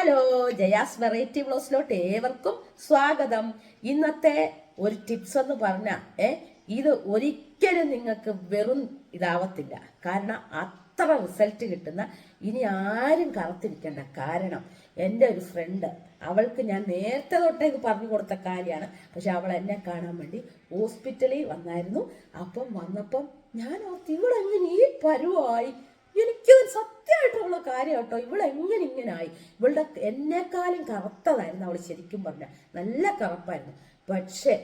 Hello Jaya's variety ബ്ലോസിലോട്ട് ഏവർക്കും സ്വാഗതം. ഇന്നത്തെ ഒരു ടിപ്സ് എന്ന് പറഞ്ഞ ഏ ഇത് ഒരിക്കലും നിങ്ങൾക്ക് വെറും ഇതാവത്തില്ല. കാരണം അത്ര റിസൾട്ട് കിട്ടുന്ന ഇനി ആരും കറുത്തിരിക്കേണ്ട കാരണം എന്റെ ഒരു ഫ്രണ്ട് അവൾക്ക് ഞാൻ നേരത്തെ തൊട്ടേ ഇത് പറഞ്ഞു കൊടുത്ത കാര്യമാണ്. പക്ഷെ അവൾ എന്നെ കാണാൻ വേണ്ടി ഹോസ്പിറ്റലിൽ വന്നായിരുന്നു. അപ്പം വന്നപ്പം ഞാൻ ഓർത്ത് ഇവളെങ്ങനെ ഈ പരുവായി. എനിക്കത് സത്യമായിട്ടുള്ള കാര്യം കേട്ടോ. ഇവൾ എങ്ങനെ ഇങ്ങനെ ആയി ഇവളുടെ എന്നെക്കാളും കറുത്തതായിരുന്നു അവൾ ശരിക്കും പറഞ്ഞ. നല്ല കറുപ്പായിരുന്നു. പക്ഷേ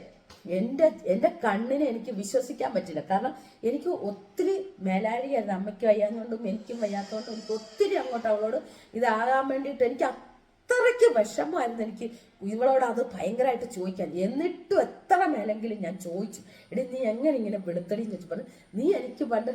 എന്റെ എന്റെ കണ്ണിനെ എനിക്ക് വിശ്വസിക്കാൻ പറ്റില്ല. കാരണം എനിക്ക് ഒത്തിരി മേലാഴികയായിരുന്നു. അമ്മയ്ക്ക് വയ്യാന്നുകൊണ്ടും എനിക്കും വയ്യാത്തതുകൊണ്ടും എനിക്ക് ഒത്തിരി അങ്ങോട്ട് അവളോട് ഇതാകാൻ വേണ്ടിയിട്ട് എനിക്ക് അത്രയ്ക്ക് വിഷമമായിരുന്നു എനിക്ക്. ഇവളോട് അത് ഭയങ്കരമായിട്ട് ചോദിക്കാൻ. എന്നിട്ടും എത്ര മേലെങ്കിലും ഞാൻ ചോദിച്ചു എടി നീ എങ്ങനെ ഇങ്ങനെ വെളുത്തടി എന്ന് ചോദിച്ചു? പറഞ്ഞു നീ എനിക്ക് പണ്ട്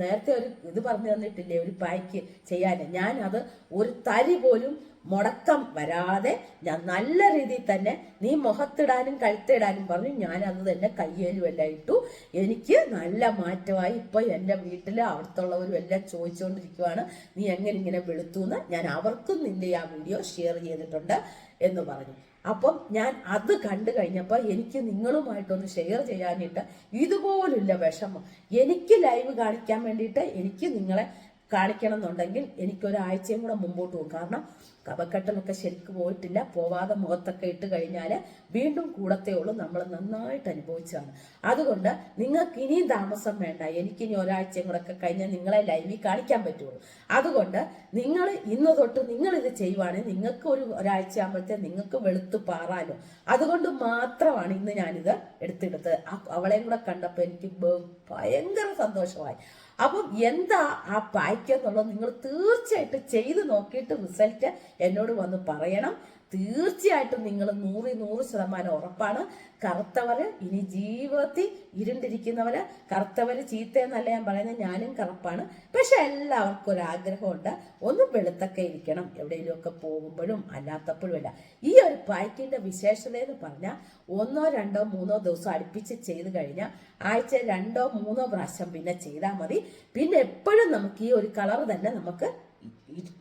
നേരത്തെ ഒരു ഇത് പറഞ്ഞു തന്നിട്ടില്ലേ ഒരു പായ്ക്ക് ചെയ്യാൻ? ഞാൻ അത് ഒരു തരി പോലും മുടക്കം വരാതെ ഞാൻ നല്ല രീതിയിൽ തന്നെ നീ മുഖത്തിടാനും കഴുത്തിടാനും പറഞ്ഞു. ഞാൻ അന്ന് തന്നെ കയ്യേലും എല്ലാം ഇട്ടു. എനിക്ക് നല്ല മാറ്റമായി. ഇപ്പൊ എന്റെ വീട്ടിൽ അവിടുത്തുള്ളവരും എല്ലാം ചോദിച്ചുകൊണ്ടിരിക്കുവാണ് നീ എങ്ങനെ ഇങ്ങനെ വെളുത്തു എന്ന് ഞാൻ അവർക്കും നിന്റെ ആ വീഡിയോ ഷെയർ ചെയ്തിട്ടുണ്ട് എന്ന് പറഞ്ഞു. അപ്പം ഞാൻ അത് കണ്ടു കഴിഞ്ഞപ്പോൾ എനിക്ക് നിങ്ങളുമായിട്ടൊന്ന് ഷെയർ ചെയ്യാനായിട്ട് ഇതുപോലുള്ള വിഷമം. എനിക്ക് ലൈവ് കാണിക്കാൻ വേണ്ടിയിട്ട് എനിക്ക് നിങ്ങളെ കാണിക്കണം എന്നുണ്ടെങ്കിൽ എനിക്കൊരാഴ്ചയും കൂടെ മുമ്പോട്ട് പോകും. കാരണം കപക്കെട്ടലൊക്കെ ശരിക്ക് പോയിട്ടില്ല. പോവാതെ മുഖത്തൊക്കെ ഇട്ട് കഴിഞ്ഞാൽ വീണ്ടും കൂടത്തേ ഉള്ളൂ. നമ്മൾ നന്നായിട്ട് അനുഭവിച്ചതാണ്. അതുകൊണ്ട് നിങ്ങൾക്ക് ഇനിയും താമസം വേണ്ട. എനിക്കിനി ഒരാഴ്ചയും കൂടെ ഒക്കെ കഴിഞ്ഞാൽ നിങ്ങളെ ലൈവിൽ കാണിക്കാൻ പറ്റുള്ളൂ. അതുകൊണ്ട് നിങ്ങൾ ഇന്ന് തൊട്ട് നിങ്ങൾ ഇത് ചെയ്യുവാണെങ്കിൽ നിങ്ങൾക്ക് ഒരു ഒരാഴ്ച ആകുമ്പോഴത്തെ നിങ്ങൾക്ക് വെളുത്ത് പാറാലോ. അതുകൊണ്ട് മാത്രമാണ് ഇന്ന് ഞാനിത് എടുത്തെടുത്തത് അവളെയും കൂടെ കണ്ടപ്പോൾ എനിക്ക് ഭയങ്കര സന്തോഷമായി. അപ്പം എന്താ ആ പായ്ക്ക് എന്നുള്ളത് നിങ്ങൾ തീർച്ചയായിട്ടും ചെയ്ത് നോക്കിയിട്ട് റിസൾട്ട് എന്നോട് വന്ന് പറയണം. തീർച്ചയായിട്ടും നിങ്ങൾ നൂറ് നൂറ് ശതമാനം ഉറപ്പാണ്. കറുത്തവര് ഇനി ജീവിതത്തിൽ ഇരുണ്ടിരിക്കുന്നവര് കറുത്തവര് ചീത്തയെന്നല്ല ഞാൻ പറയുന്നത് ഞാനും കറുപ്പാണ്. പക്ഷെ എല്ലാവർക്കും ഒരു ആഗ്രഹമുണ്ട്. ഒന്ന് വെളുത്തൊക്കെ ഇരിക്കണം. എവിടെയെങ്കിലും ഒക്കെ പോകുമ്പോഴും അല്ലാത്തപ്പോഴും അല്ല. ഈ ഒരു പായ്ക്കിന്റെ വിശേഷത എന്ന് പറഞ്ഞാൽ ഒന്നോ രണ്ടോ മൂന്നോ ദിവസം അടുപ്പിച്ച് ചെയ്ത് കഴിഞ്ഞാൽ ആഴ്ച രണ്ടോ മൂന്നോ പ്രാവശ്യം പിന്നെ ചെയ്താൽ മതി. പിന്നെ എപ്പോഴും നമുക്ക് ഈ ഒരു കളർ തന്നെ നമുക്ക്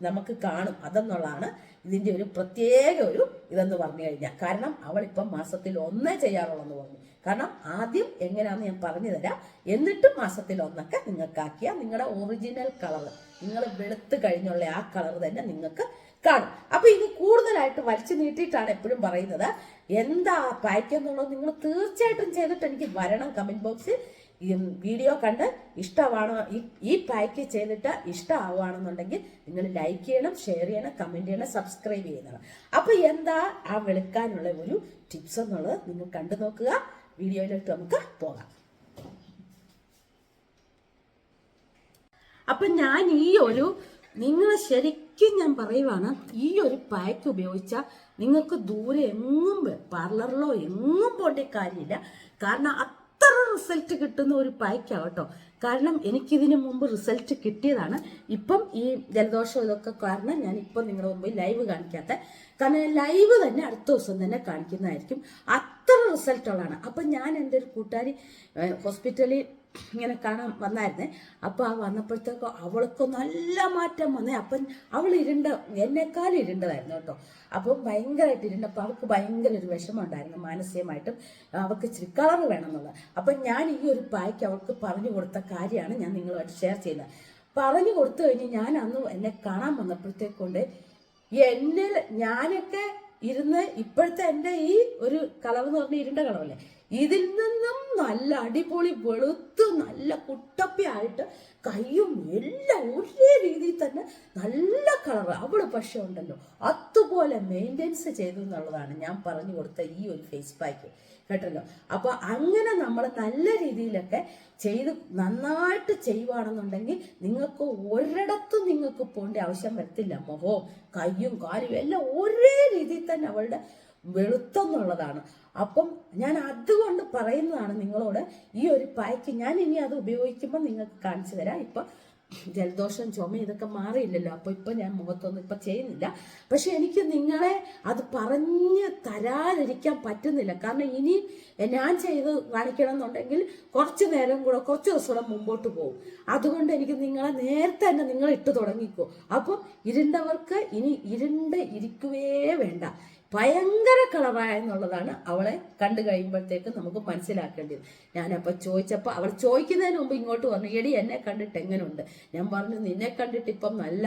നമുക്ക് കാണും. അതെന്നുള്ളതാണ് ഇതിന്റെ ഒരു പ്രത്യേക ഒരു ഇതെന്ന് പറഞ്ഞു കഴിഞ്ഞാൽ. കാരണം അവൾ ഇപ്പം മാസത്തിൽ ഒന്നേ ചെയ്യാറുള്ളൂ എന്ന് പറഞ്ഞു. കാരണം ആദ്യം എങ്ങനെയാണെന്ന് ഞാൻ പറഞ്ഞു തരാം. എന്നിട്ടും മാസത്തിൽ ഒന്നൊക്കെ നിങ്ങൾക്കാക്കിയ നിങ്ങളുടെ ഒറിജിനൽ കളർ നിങ്ങൾ വെളുത്ത് കഴിഞ്ഞുള്ള ആ കളർ തന്നെ നിങ്ങൾക്ക് കാണും അപ്പോൾ ഇത് കൂടുതലായിട്ട് വലിച്ചു നീട്ടിയിട്ടാണ് എപ്പോഴും പറയുന്നത്. എന്താ പാക്ക് എന്നുള്ളത് നിങ്ങൾ തീർച്ചയായിട്ടും ചെയ്തിട്ട് എനിക്ക് വരണം കമന്റ് ബോക്സിൽ വീഡിയോ കണ്ട് ഇഷ്ടമാണോ? ഈ പാക്ക് ചെയ്തിട്ട് ഇഷ്ടമാവുകയാണെന്നുണ്ടെങ്കിൽ നിങ്ങൾ ലൈക്ക് ചെയ്യണം ഷെയർ ചെയ്യണം കമന്റ് ചെയ്യണം സബ്സ്ക്രൈബ് ചെയ്യണം. അപ്പോൾ എന്താ ആ വെളുക്കാനുള്ള ഒരു ടിപ്സ് എന്നുള്ളത് നിങ്ങൾ കണ്ടു നോക്കുക. വീഡിയോയിലോട്ട് നമുക്ക് പോകാം. അപ്പം ഞാൻ ഈ ഒരു നിങ്ങൾ ശരിക്കും ഞാൻ പറയുവാണ് ഈ ഒരു പാക്ക് ഉപയോഗിച്ചാൽ നിങ്ങൾക്ക് ദൂരെ എങ്ങും പാർലറിലോ എങ്ങും പോകേണ്ട കാര്യമില്ല. കാരണം അത്ര റിസൾട്ട് കിട്ടുന്ന ഒരു പായ്ക്കാവട്ടോ കാരണം എനിക്കിതിനു മുമ്പ് റിസൾട്ട് കിട്ടിയതാണ്. ഇപ്പം ഈ ജലദോഷം ഇതൊക്കെ കാരണം ഞാൻ ഇപ്പം നിങ്ങളുടെ മുമ്പിൽ ലൈവ് കാണിക്കാത്ത. കാരണം ലൈവ് തന്നെ അടുത്ത ദിവസം തന്നെ കാണിക്കുന്നതായിരിക്കും. അത്ര റിസൾട്ടുകളാണ് അപ്പം ഞാൻ എന്റെ ഒരു കൂട്ടുകാരി ഹോസ്പിറ്റലിൽ ഇങ്ങനെ കാണാൻ വന്നായിരുന്നേ. അപ്പോൾ ആ വന്നപ്പോഴത്തേക്ക് അവൾക്ക് നല്ല മാറ്റം വന്നേ. അപ്പം അവൾ ഇരുണ്ട എന്നെക്കാളും ഇരുണ്ടതായിരുന്നു കേട്ടോ. അപ്പം ഭയങ്കരമായിട്ട് ഇരുണ്ടപ്പോൾ അവൾക്ക് ഭയങ്കര ഒരു വിഷമമുണ്ടായിരുന്നു മാനസികമായിട്ടും. അവൾക്ക് ഇച്ചിരി കളർ വേണമെന്നുള്ളത് അപ്പം ഞാൻ ഈ ഒരു പായ്ക്ക് അവൾക്ക് പറഞ്ഞു കൊടുത്ത കാര്യമാണ് ഞാൻ നിങ്ങളുമായിട്ട് ഷെയർ ചെയ്യുന്നത്. പറഞ്ഞു കൊടുത്തു കഴിഞ്ഞ് ഞാൻ അന്ന് എന്നെ കാണാൻ വന്നപ്പോഴത്തേക്കൊണ്ട് എന്നെ ഞാനൊക്കെ ഇരുന്ന് ഇപ്പോഴത്തെ എന്റെ ഈ ഒരു കളർ എന്ന് പറഞ്ഞാൽ ഇരുണ്ട കളറല്ലേ ഇതിൽ നിന്നും നല്ല അടിപൊളി വെളുത്ത് നല്ല കുട്ടപ്പിയായിട്ട് കയ്യും എല്ലാം ഒരേ രീതിയിൽ തന്നെ നല്ല കളർ അവൾ പക്ഷെ ഉണ്ടല്ലോ അതുപോലെ മെയിന്റെനൻസ് ചെയ്തു എന്നുള്ളതാണ് ഞാൻ പറഞ്ഞു കൊടുത്ത ഈ ഒരു ഫേസ് പാക്ക് കേട്ടല്ലോ? അപ്പൊ അങ്ങനെ നമ്മൾ നല്ല രീതിയിലൊക്കെ ചെയ്ത് നന്നായിട്ട് ചെയ്യുവാണെന്നുണ്ടെങ്കിൽ നിങ്ങൾക്ക് ഒരിടത്തും നിങ്ങൾക്ക് പോകേണ്ട ആവശ്യം വരത്തില്ല. മുഖവും കയ്യും കാലും എല്ലാം ഒരേ രീതിയിൽ തന്നെ അവളുടെ വെളുത്തെന്നുള്ളതാണ്. അപ്പം ഞാൻ അതുകൊണ്ട് പറയുന്നതാണ് നിങ്ങളോട് ഈ ഒരു പായ്ക്ക് ഞാൻ ഇനി അത് ഉപയോഗിക്കുമ്പോൾ നിങ്ങൾക്ക് കാണിച്ചു തരാം. ഇപ്പം ജലദോഷം ചുമ ഇതൊക്കെ മാറിയില്ലല്ലോ. അപ്പോൾ ഇപ്പം ഞാൻ മുഖത്തൊന്നും ഇപ്പം ചെയ്യുന്നില്ല. പക്ഷെ എനിക്ക് നിങ്ങളെ അത് പറഞ്ഞ് തരാതിരിക്കാൻ പറ്റുന്നില്ല. കാരണം ഇനി ഞാൻ ചെയ്ത് കാണിക്കണം എന്നുണ്ടെങ്കിൽ കുറച്ച് നേരം കൂടെ കുറച്ച് ദിവസം കൂടെ മുമ്പോട്ട് പോകും. അതുകൊണ്ട് എനിക്ക് നിങ്ങളെ നേരത്തെ തന്നെ നിങ്ങൾ ഇട്ട് തുടങ്ങിക്കോ. അപ്പം ഇരുണ്ടവർക്ക് ഇനി ഇരുണ്ട് ഇരിക്കുവേ വേണ്ട. ഭയങ്കര കളവായെന്നുള്ളതാണ് അവളെ കണ്ടു കഴിയുമ്പോഴത്തേക്ക് നമുക്ക് മനസ്സിലാക്കേണ്ടത്. ഞാനപ്പോൾ ചോദിച്ചപ്പോൾ അവൾ ചോദിക്കുന്നതിന് മുമ്പ് ഇങ്ങോട്ട് പറഞ്ഞു എടി എന്നെ കണ്ടിട്ട് എങ്ങനെയുണ്ട് ഞാൻ പറഞ്ഞു നിന്നെ കണ്ടിട്ട് ഇപ്പം നല്ല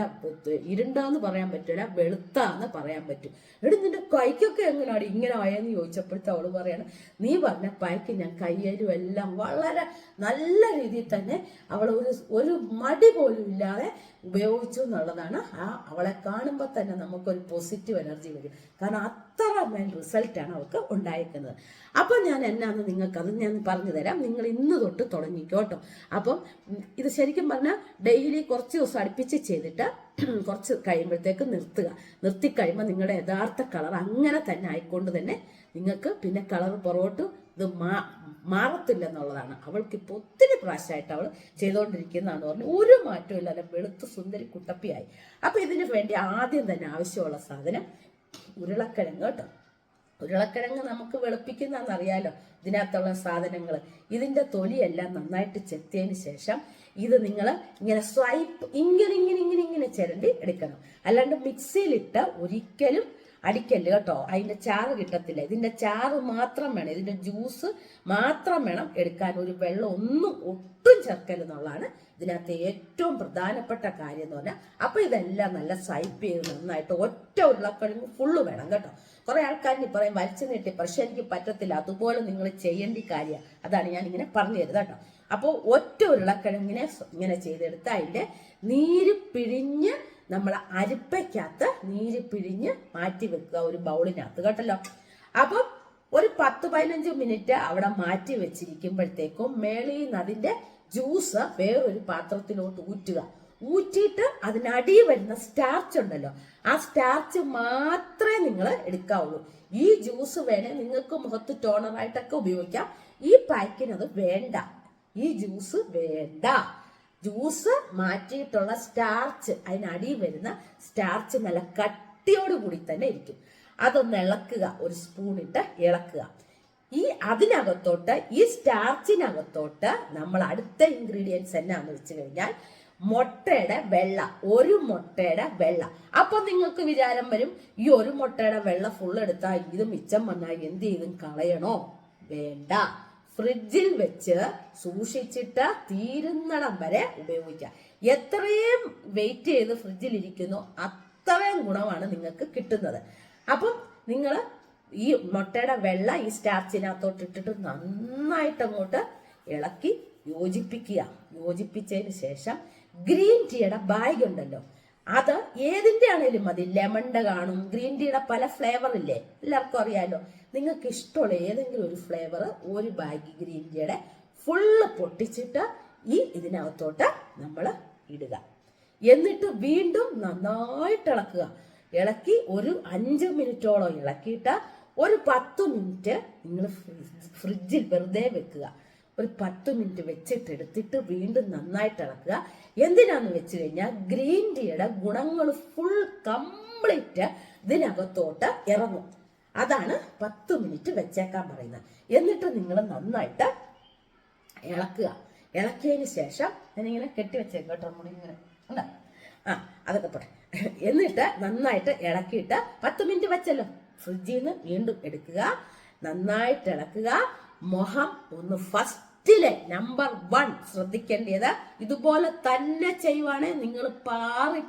ഇരുണ്ടാന്ന് പറയാൻ പറ്റില്ല വെളുത്താന്ന് പറയാൻ പറ്റും. എടി നിന്റെ കൈക്കൊക്കെ എങ്ങനെയാണ് ഇങ്ങനെ ആയെന്ന് ചോദിച്ചപ്പോഴത്തെ അവൾ പറയണം നീ പറഞ്ഞ പൈക്ക് ഞാൻ കയ്യരും എല്ലാം വളരെ നല്ല രീതിയിൽ തന്നെ അവൾ ഒരു ഒരു മടി പോലും ഇല്ലാതെ ഉപയോഗിച്ചു എന്നുള്ളതാണ് ആ അവളെ കാണുമ്പോൾ തന്നെ നമുക്കൊരു പോസിറ്റീവ് എനർജി വരും. കാരണം അത്ര മേൽ റിസൾട്ടാണ് അവൾക്ക് ഉണ്ടായിരിക്കുന്നത്. അപ്പം ഞാൻ എന്നാന്ന് നിങ്ങൾക്കത് ഞാൻ പറഞ്ഞു തരാം നിങ്ങൾ ഇന്ന് തൊട്ട് തുടങ്ങിക്കോട്ടോ അപ്പം ഇത് ശരിക്കും പറഞ്ഞാൽ ഡെയിലി കുറച്ച് ദിവസം അടുപ്പിച്ച് ചെയ്തിട്ട് കുറച്ച് കഴിയുമ്പോഴത്തേക്ക് നിർത്തുക. നിർത്തി കഴിയുമ്പോൾ നിങ്ങളുടെ യഥാർത്ഥ കളർ അങ്ങനെ തന്നെ ആയിക്കൊണ്ട് തന്നെ നിങ്ങൾക്ക് പിന്നെ കളർ പുറകോട്ട് ഇത് മാ മാറത്തില്ല എന്നുള്ളതാണ് അവൾക്ക് ഇപ്പോൾ ഒത്തിരി പ്രാവശ്യമായിട്ട് അവൾ ചെയ്തുകൊണ്ടിരിക്കുന്നതാണെന്ന് പറഞ്ഞു ഒരു മാറ്റവും ഇല്ലാതെ വെളുത്ത് സുന്ദരി കുട്ടപ്പിയായി. അപ്പോൾ ഇതിന് വേണ്ടി ആദ്യം തന്നെ ആവശ്യമുള്ള സാധനം ഉരുളക്കിഴങ്ങ് കേട്ടോ. ഉരുളക്കിഴങ്ങ് നമുക്ക് വെളുപ്പിക്കുന്നറിയാലോ ഇതിനകത്തുള്ള സാധനങ്ങൾ ഇതിന്റെ തൊലിയെല്ലാം നന്നായിട്ട് ചെത്തിയതിന് ശേഷം ഇത് നിങ്ങൾ ഇങ്ങനെ സ്വൈപ്പ് ഇങ്ങനെ ഇങ്ങനെ ഇങ്ങനെ ഇങ്ങനെ ചിരണ്ടി എടുക്കണം. അല്ലാണ്ട് മിക്സിയിലിട്ട് ഒരിക്കലും അടിക്കല്ല് കേട്ടോ. അതിന്റെ ചാറ് കിട്ടത്തില്ല. ഇതിന്റെ ചാറ് മാത്രം വേണം. ഇതിന്റെ ജ്യൂസ് മാത്രം വേണം എടുക്കാൻ. ഒരു വെള്ളം ഒന്നും ഒട്ടും ചേർക്കലെന്നുള്ളതാണ് ഇതിനകത്ത് ഏറ്റവും പ്രധാനപ്പെട്ട കാര്യം എന്ന് പറഞ്ഞാൽ. അപ്പൊ ഇതെല്ലാം നല്ല സൈപ്പ് ചെയ്ത് നന്നായിട്ട് ഒറ്റ ഉരുളക്കിഴങ്ങ് ഫുള്ള് വേണം കേട്ടോ. കുറെ ആൾക്കാരിന് പറയും വലിച്ചു നീട്ടി. പക്ഷെ എനിക്ക് പറ്റത്തില്ല. അതുപോലെ നിങ്ങൾ ചെയ്യേണ്ട കാര്യമാണ് അതാണ് ഞാൻ ഇങ്ങനെ പറഞ്ഞു തരുന്നത് കേട്ടോ. അപ്പോൾ ഒറ്റ ഉരുളക്കിഴങ്ങിനെ ഇങ്ങനെ ചെയ്തെടുത്ത് അതിന്റെ നീര് പിഴിഞ്ഞ് നമ്മൾ അരിപ്പയ്ക്കകത്ത് നീര് പിഴിഞ്ഞ് മാറ്റി വെക്കുക ഒരു ബൗളിനകത്ത് കേട്ടല്ലോ? അപ്പം ഒരു പത്ത് പതിനഞ്ച് മിനിറ്റ് അവിടെ മാറ്റി വെച്ചിരിക്കുമ്പോഴത്തേക്കും മേളിൽ നിന്ന് അതിന്റെ ജ്യൂസ് വേറൊരു പാത്രത്തിലോട്ട് ഊറ്റുക. ഊറ്റിയിട്ട് അതിനടി വരുന്ന സ്റ്റാർച്ച് ഉണ്ടല്ലോ ആ സ്റ്റാർച്ച് മാത്രമേ നിങ്ങൾ എടുക്കാവുള്ളൂ. ഈ ജ്യൂസ് വേണേ നിങ്ങൾക്ക് മുഖത്ത് ടോണറായിട്ടൊക്കെ ഉപയോഗിക്കാം. ഈ പാക്കിന് അത് വേണ്ട. ഈ ജ്യൂസ് വേണ്ട. ജ്യൂസ് മാറ്റിയിട്ടുള്ള സ്റ്റാർച്ച് അതിനടി വരുന്ന സ്റ്റാർച്ച് നല്ല കട്ടിയോട് കൂടി തന്നെ ഇരിക്കും. അതൊന്ന് ഇളക്കുക ഒരു സ്പൂൺ ഇട്ട് ഇളക്കുക. ഈ അതിനകത്തോട്ട് ഈ സ്റ്റാർച്ചിനകത്തോട്ട് നമ്മൾ അടുത്ത ഇൻഗ്രീഡിയൻസ് എന്നാന്ന് വെച്ച് കഴിഞ്ഞാൽ മുട്ടയുടെ വെള്ള ഒരു മുട്ടയുടെ വെള്ള. അപ്പൊ നിങ്ങൾക്ക് വിചാരം വരും ഈ ഒരു മുട്ടയുടെ വെള്ള ഫുൾ എടുത്താൽ ഇത് മിച്ചം വന്നാൽ എന്ത് ചെയ്തും കളയണോ? വേണ്ട. ഫ്രിഡ്ജിൽ വെച്ച് സൂക്ഷിച്ചിട്ട് തീരുന്നിടം വരെ ഉപയോഗിക്കുക. എത്രയും വെയിറ്റ് ചെയ്ത് ഫ്രിഡ്ജിൽ ഇരിക്കുന്നു അത്രയും ഗുണമാണ് നിങ്ങൾക്ക് കിട്ടുന്നത്. അപ്പം നിങ്ങൾ ഈ മുട്ടയുടെ വെള്ള ഈ സ്റ്റാർച്ചിനകത്തോട്ട് ഇട്ടിട്ട് നന്നായിട്ട് അങ്ങോട്ട് ഇളക്കി യോജിപ്പിക്കുക. യോജിപ്പിച്ചതിന് ശേഷം ഗ്രീൻ ടീയുടെ ബാഗ് ഉണ്ടല്ലോ അത് ഏതിന്റെ ആണേലും മതി ലെമണിന്റെ കാണും ഗ്രീൻ ടീയുടെ പല ഫ്ലേവർ ഇല്ലേ? എല്ലാവർക്കും അറിയാലോ. നിങ്ങൾക്ക് ഇഷ്ടമുള്ള ഏതെങ്കിലും ഒരു ഫ്ലേവർ ഒരു ബാഗ് ഗ്രീൻ ടീയുടെ ഫുള്ള് പൊട്ടിച്ചിട്ട് ഈ ഇതിനകത്തോട്ട് നമ്മൾ ഇടുക. എന്നിട്ട് വീണ്ടും നന്നായിട്ട് ഇളക്കുക. ഇളക്കി ഒരു അഞ്ച് മിനിറ്റോളം ഇളക്കിയിട്ട് ഒരു പത്ത് മിനിറ്റ് നിങ്ങൾ ഫ്രിഡ്ജിൽ വെറുതെ വെക്കുക. ഒരു പത്ത് മിനിറ്റ് വെച്ചിട്ട് എടുത്തിട്ട് വീണ്ടും നന്നായിട്ട് ഇളക്കുക. എന്തിനാന്ന് വെച്ച് കഴിഞ്ഞാൽ ഗ്രീൻ ടീയുടെ ഗുണങ്ങൾ ഫുൾ കംപ്ലീറ്റ് ഇതിനകത്തോട്ട് ഇറങ്ങും. അതാണ് പത്ത് മിനിറ്റ് വെച്ചേക്കാൻ പറയുന്നത്. എന്നിട്ട് നിങ്ങൾ നന്നായിട്ട് ഇളക്കുക. ഇളക്കിയതിന് ശേഷം ഞാനിങ്ങനെ കെട്ടി വെച്ചേക്കും കേട്ടോ മുടി ഇങ്ങനെ. അല്ല ആ അതൊക്കെ പോട്ടെ. എന്നിട്ട് നന്നായിട്ട് ഇളക്കിയിട്ട് പത്ത് മിനിറ്റ് വെച്ചല്ലോ. ഫ്രിഡ്ജിൽ നിന്ന് വീണ്ടും എടുക്കുക. നന്നായിട്ട് ഇളക്കുക. മുഖം ഒന്ന് ഫസ്റ്റിലെ നമ്പർ വൺ ശ്രദ്ധിക്കേണ്ടത് ഇതുപോലെ തന്നെ ചെയ്യുവാണെങ്കിൽ നിങ്ങൾ പാറി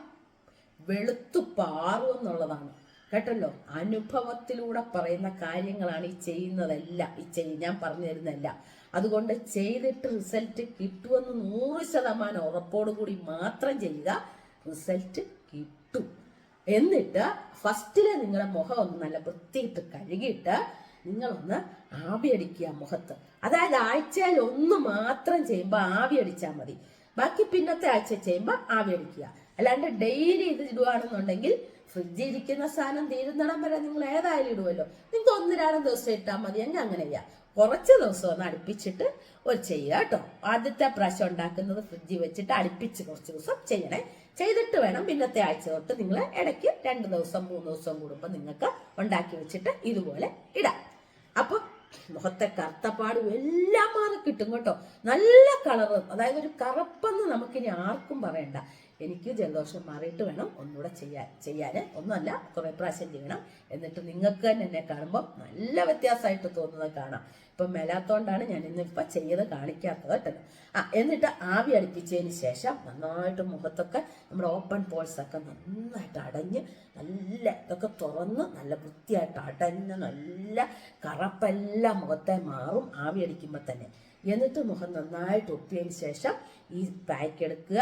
വെളുത്തു പാറും എന്നുള്ളതാണ്. കേട്ടല്ലോ? അനുഭവത്തിലൂടെ പറയുന്ന കാര്യങ്ങളാണ് ഈ ചെയ്യുന്നതല്ല. ഈ ചെയ് ഞാൻ പറഞ്ഞു തരുന്നതല്ല. അതുകൊണ്ട് ചെയ്തിട്ട് റിസൾട്ട് കിട്ടുമെന്ന് നൂറ് ശതമാനം ഉറപ്പോട് കൂടി മാത്രം ചെയ്യുക റിസൾട്ട് കിട്ടും. എന്നിട്ട് ഫസ്റ്റിൽ നിങ്ങളുടെ മുഖം ഒന്ന് നല്ല വൃത്തിയിട്ട് കഴുകിയിട്ട് നിങ്ങളൊന്ന് ആവി അടിക്കുക മുഖത്ത്. അതായത് ആഴ്ചയിൽ ഒന്ന് മാത്രം ചെയ്യുമ്പോൾ ആവി അടിച്ചാൽ മതി. ബാക്കി പിന്നത്തെ ആഴ്ച ചെയ്യുമ്പോൾ ആവി അടിക്കുക അല്ലാണ്ട് ഡെയിലി ഇത് ഇടുകയാണെന്നുണ്ടെങ്കിൽ ഫ്രിഡ്ജിൽ ഇരിക്കുന്ന സാധനം തീരുന്നിടം വരെ നിങ്ങൾ ഏതായാലും ഇടുമല്ലോ നിങ്ങൾക്ക് ഒന്ന് രണ്ട് ദിവസം ഇട്ടാൽ മതി. എങ്കിൽ അങ്ങനെ ചെയ്യാം കുറച്ച് ദിവസം ഒന്ന് അടുപ്പിച്ചിട്ട് ഒരു ചെയ്യുക കേട്ടോ. ആദ്യത്തെ പ്രാവശ്യം ഉണ്ടാക്കുന്നത് ഫ്രിഡ്ജിൽ വെച്ചിട്ട് അടുപ്പിച്ച് കുറച്ച് ദിവസം ചെയ്യണേ. ചെയ്തിട്ട് വേണം പിന്നത്തെ ആഴ്ച തൊട്ട് നിങ്ങൾ ഇടയ്ക്ക് രണ്ട് ദിവസം മൂന്ന് ദിവസം കൂടുമ്പോൾ നിങ്ങൾക്ക് ഉണ്ടാക്കി വെച്ചിട്ട് ഇതുപോലെ ഇടാം. അപ്പൊ മുഖത്തെ കറുത്തപ്പാടും എല്ലാം മാറി കിട്ടും കേട്ടോ. നല്ല കളറും അതായത് ഒരു കറുപ്പെന്ന് നമുക്കിനി ആർക്കും പറയണ്ട. എനിക്ക് ജലദോഷം മാറിയിട്ട് വേണം ഒന്നുകൂടെ ചെയ്യാൻ ചെയ്യാൻ ഒന്നുമല്ല കുറെ പ്രാവശ്യം ചെയ്യണം. എന്നിട്ട് നിങ്ങൾക്ക് തന്നെ എന്നെ കാണുമ്പോൾ നല്ല വ്യത്യാസമായിട്ട് തോന്നുന്നത് കാണാം. ഇപ്പം മേലാത്തോണ്ടാണ് ഞാൻ ഇന്നിപ്പോൾ ചെയ്ത് കാണിക്കാത്തത് കേട്ടോ. ആ എന്നിട്ട് ആവി അടുപ്പിച്ചതിന് ശേഷം നന്നായിട്ട് മുഖത്തൊക്കെ നമ്മുടെ ഓപ്പൺ പോൾസ് ഒക്കെ നന്നായിട്ട് അടഞ്ഞ് നല്ല ഇതൊക്കെ തുറന്ന് നല്ല വൃത്തിയായിട്ട് അടഞ്ഞ് നല്ല കറപ്പെല്ലാം മുഖത്തെ മാറും ആവി അടിക്കുമ്പോൾ തന്നെ. എന്നിട്ട് മുഖം നന്നായിട്ട് ഒപ്പിയതിന് ശേഷം ഈ പാക്ക് എടുക്കുക.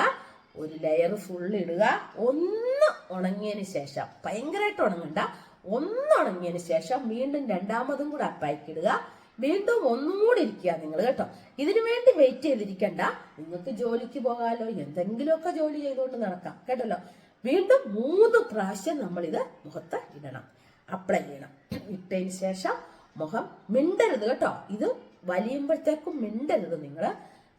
ഒരു ലെയർ ഫുൾ ഇടുക. ഒന്ന് ഉണങ്ങിയതിന് ശേഷം ഭയങ്കരമായിട്ട് ഉണങ്ങണ്ട. ഒന്ന് ഉണങ്ങിയതിന് ശേഷം വീണ്ടും രണ്ടാമതും കൂടെ അപ്പാക്കി പാക്ക് ഇടുക. വീണ്ടും ഒന്നും കൂടി ഇരിക്കുക നിങ്ങൾ കേട്ടോ. ഇതിനു വേണ്ടി വെയിറ്റ് ചെയ്തിരിക്കണ്ട. നിങ്ങൾക്ക് ജോലിക്ക് പോകാലോ എന്തെങ്കിലുമൊക്കെ ജോലി ചെയ്തുകൊണ്ട് നടക്കാം കേട്ടല്ലോ. വീണ്ടും മൂന്ന് പ്രാവശ്യം നമ്മളിത് മുഖത്ത് ഇടണം അപ്ലൈ ചെയ്യണം. ഇട്ടതിന് ശേഷം മുഖം മിണ്ടരുത് കേട്ടോ. ഇത് വലിയുമ്പോഴത്തേക്കും മിണ്ടരുത് നിങ്ങൾ.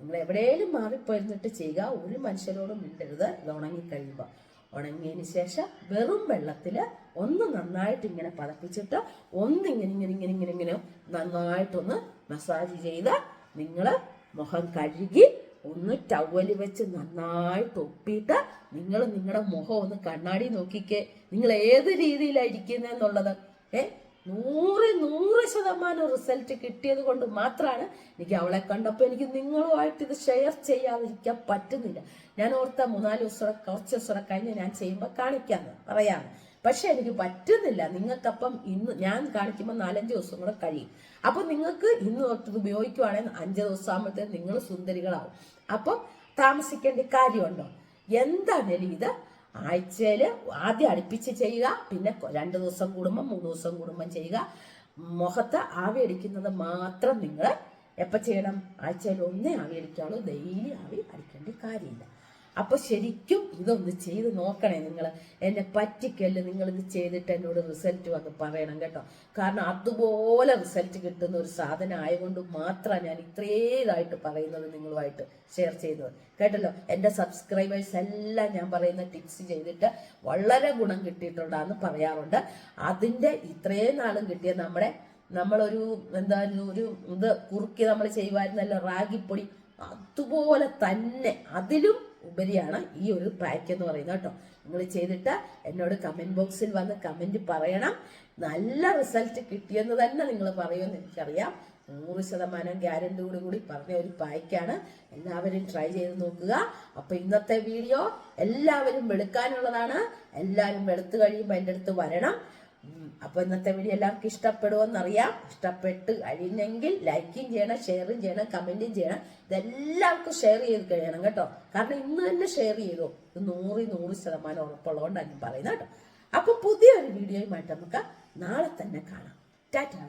നിങ്ങൾ എവിടെയെങ്കിലും മാറിപ്പോയിരുന്നിട്ട് ചെയ്യുക. ഒരു മനുഷ്യരോടും മിണ്ടരുത്. ഇത് ഉണങ്ങിക്കഴിയുമ്പോൾ ഉണങ്ങിയതിന് ശേഷം വെറും വെള്ളത്തിൽ ഒന്ന് നന്നായിട്ട് ഇങ്ങനെ പതപ്പിച്ചിട്ട് ഒന്ന് ഇങ്ങനെ ഇങ്ങനെ ഇങ്ങനെ ഇങ്ങനെ ഇങ്ങനെ നന്നായിട്ടൊന്ന് മസാജ് ചെയ്ത് നിങ്ങൾ മുഖം കഴുകി ഒന്ന് ടവൽ വെച്ച് നന്നായിട്ട് ഒപ്പിയിട്ട് നിങ്ങൾ നിങ്ങളുടെ മുഖം ഒന്ന് കണ്ണാടി നോക്കിക്കേ. നിങ്ങൾ ഏത് രീതിയിലായിരിക്കുന്നതെന്നുള്ളത് ഏ? നൂറ് നൂറ് ശതമാനം റിസൾട്ട് കിട്ടിയത് കൊണ്ട് മാത്രമാണ് എനിക്ക് അവളെ കണ്ടപ്പോൾ എനിക്ക് നിങ്ങളുമായിട്ട് ഇത് ഷെയർ ചെയ്യാതിരിക്കാൻ പറ്റുന്നില്ല. ഞാൻ ഓർത്ത മൂന്നാൽ ദിവസം കുറച്ച് ദിവസം കഴിഞ്ഞ് ഞാൻ ചെയ്യുമ്പോൾ കാണിക്കാന്ന് പറയാന്ന്. പക്ഷെ എനിക്ക് പറ്റുന്നില്ല. നിങ്ങൾക്കപ്പം ഇന്ന് ഞാൻ കാണിക്കുമ്പോൾ നാലഞ്ച് ദിവസം കൂടെ കഴിയും. അപ്പൊ നിങ്ങൾക്ക് ഇന്ന് തൊട്ട് ഉപയോഗിക്കുവാണെങ്കിൽ അഞ്ച് ദിവസം ആകുമ്പോഴത്തേക്ക് നിങ്ങൾ സുന്ദരികളാവും. അപ്പം താമസിക്കേണ്ട കാര്യമുണ്ടോ? എന്താണേലും ഇത് ആഴ്ചയിൽ ആദ്യം അടുപ്പിച്ച് ചെയ്യുക പിന്നെ രണ്ട് ദിവസം കൂടുമ്പോൾ മൂന്ന് ദിവസം കൂടുമ്പം ചെയ്യുക. മുഖത്ത് ആവി അടിക്കുന്നത് മാത്രം നിങ്ങൾ എപ്പോൾ ചെയ്യണം? ആഴ്ചയിൽ ഒന്നേ ആവി അടിക്കാവുള്ളൂ. ഡെയിലി ആവി അടിക്കേണ്ട കാര്യമില്ല. അപ്പൊ ശരിക്കും ഇതൊന്ന് ചെയ്ത് നോക്കണേ നിങ്ങൾ എന്നെ പറ്റിക്കല്ല് ഇത് ചെയ്തിട്ട് എന്നോട് റിസൾട്ട് വന്ന് പറയണം കേട്ടോ. കാരണം അതുപോലെ റിസൾട്ട് കിട്ടുന്ന ഒരു സാധനം ആയതുകൊണ്ട് മാത്രമാണ് ഞാൻ ഇത്രേതായിട്ട് പറയുന്നത് നിങ്ങളുമായിട്ട് ഷെയർ ചെയ്തത്. കേട്ടല്ലോ? എന്റെ സബ്സ്ക്രൈബേഴ്സ് എല്ലാം ഞാൻ പറയുന്ന ടിപ്സ് ചെയ്തിട്ട് വളരെ ഗുണം കിട്ടിയിട്ടുണ്ടെന്ന് പറയാറുണ്ട്. അതിന്റെ ഇത്രയും നാളും കിട്ടിയ നമ്മുടെ നമ്മളൊരു എന്താ ഒരു ഇത് കുറുക്കി നമ്മൾ ചെയ്യുമായിരുന്നല്ലോ റാഗിപ്പൊടി. അതുപോലെ തന്നെ അതിലും ഉപരിയാണ് ഈ ഒരു പാക്ക് എന്ന് പറയുന്നത് കേട്ടോ. നിങ്ങൾ ചെയ്തിട്ട് എന്നോട് കമന്റ് ബോക്സിൽ വന്ന് കമന്റ് പറയണം. നല്ല റിസൾട്ട് കിട്ടിയെന്ന് തന്നെ നിങ്ങൾ പറയുമെന്ന് എനിക്കറിയാം. നൂറ് ശതമാനം ഗ്യാരണ്ടിയോട് കൂടി പറഞ്ഞ ഒരു പായ്ക്കാണ് എല്ലാവരും ട്രൈ ചെയ്ത് നോക്കുക. അപ്പൊ ഇന്നത്തെ വീഡിയോ എല്ലാവരും വെളുക്കാനുള്ളതാണ്. എല്ലാവരും വെളുത്തു കഴിയുമ്പോൾ എന്റെ അടുത്ത് വരണം. ഉം, അപ്പൊ ഇന്നത്തെ വീഡിയോ എല്ലാവർക്കും ഇഷ്ടപ്പെടുമെന്നറിയാം ഇഷ്ടപ്പെട്ട് കഴിഞ്ഞെങ്കിൽ ലൈക്കും ചെയ്യണം ഷെയറും ചെയ്യണം കമന്റും ചെയ്യണം. ഇതെല്ലാവർക്കും ഷെയർ ചെയ്ത് കഴിയണം കേട്ടോ. കാരണം ഇന്ന് തന്നെ ഷെയർ ചെയ്തു. ഇത് നൂറ് നൂറ് ശതമാനം ഉറപ്പുള്ളതുകൊണ്ടാണ് ഞാൻ പറയുന്നത് കേട്ടോ. അപ്പൊ പുതിയൊരു വീഡിയോയുമായിട്ട് നമുക്ക് നാളെ തന്നെ കാണാം. ടാറ്റാ